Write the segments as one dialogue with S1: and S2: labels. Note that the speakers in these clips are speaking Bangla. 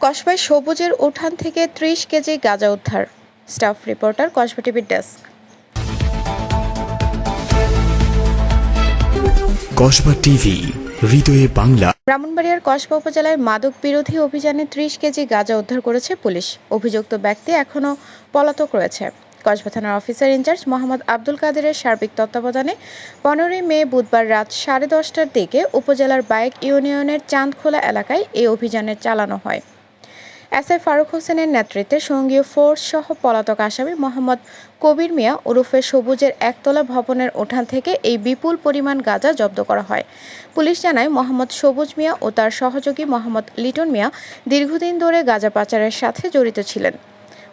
S1: কসবায় সবুজের উঠান থেকে ত্রিশ কেজি গাঁজা উদ্ধার। স্টাফ রিপোর্টার কসবা টিভির ডেস্ক।
S2: কসবা টিভি হৃদয়ে বাংলা।
S1: ব্রাহ্মণবাড়িয়ার কসবা উপজেলায় মাদক বিরোধী অভিযানে ত্রিশ কেজি গাঁজা উদ্ধার করেছে পুলিশ। অভিযুক্ত ব্যক্তি এখনও পলাতক রয়েছে। কসবা থানার অফিসার ইনচার্জ মোহাম্মদ আব্দুল কাদেরের সার্বিক তত্ত্বাবধানে পনেরোই মে বুধবার রাত সাড়ে দশটার দিকে উপজেলার বাইক ইউনিয়নের চাঁদখোলা এলাকায় এই অভিযানের চালানো হয়। এস আই ফারুক হোসেনের নেতৃত্বে সঙ্গীয় ফোর্স সহ পলাতক আসামি মোহাম্মদ কবির মিয়া ওরফে সবুজের একতলা ভবনের উঠান থেকে এই বিপুল পরিমাণ গাঁজা জব্দ করা হয়। পুলিশ জানায়, মোহাম্মদ সবুজ মিয়া ও তার সহযোগী মোহাম্মদ লিটন মিয়া দীর্ঘদিন ধরে গাঁজা পাচারের সাথে জড়িত ছিলেন।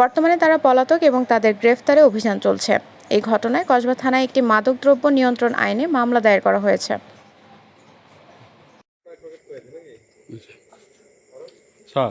S1: বর্তমানে তারা পলাতক এবং তাদের গ্রেফতারে অভিযান চলছে। এই ঘটনায় কসবা থানায় একটি মাদকদ্রব্য নিয়ন্ত্রণ আইনে মামলা দায়ের করা হয়েছে।
S3: স্যার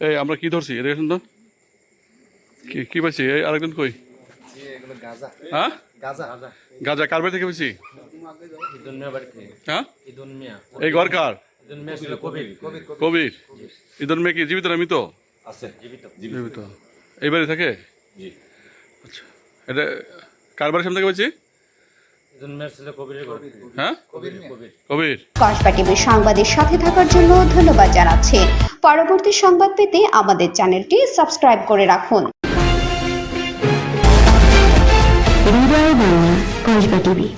S3: এই আমরা কি ধরছি? এটা দেখেন তো কি কি পাইছি? এই আরেকজন কই?
S4: জি
S3: হ্যাঁ?
S4: গাজা
S3: কার বাড়ি থেকে
S5: ইদুন
S3: হ্যাঁ? এই ঘর কার?
S5: কবির।
S4: কবির কবির।
S3: কবির। ইদন মেয়ে কি জীবিত না মৃত?
S5: জীবিত।
S3: জীবিত। এই বাড়ি থাকে? আচ্ছা। এটা কার বাড়ির সামনে থেকে পেয়েছি
S5: ইদুন মিয়া ছিল কবিরের ঘর
S3: হ্যাঁ
S4: কবির
S6: কসবা টিভির সংবাদের সাথে থাকার জন্য ধন্যবাদ জানাচ্ছি। পরবর্তী সংবাদ পেতে আমাদের চ্যানেলটি সাবস্ক্রাইব করে রাখুন।
S7: কসবা টিভি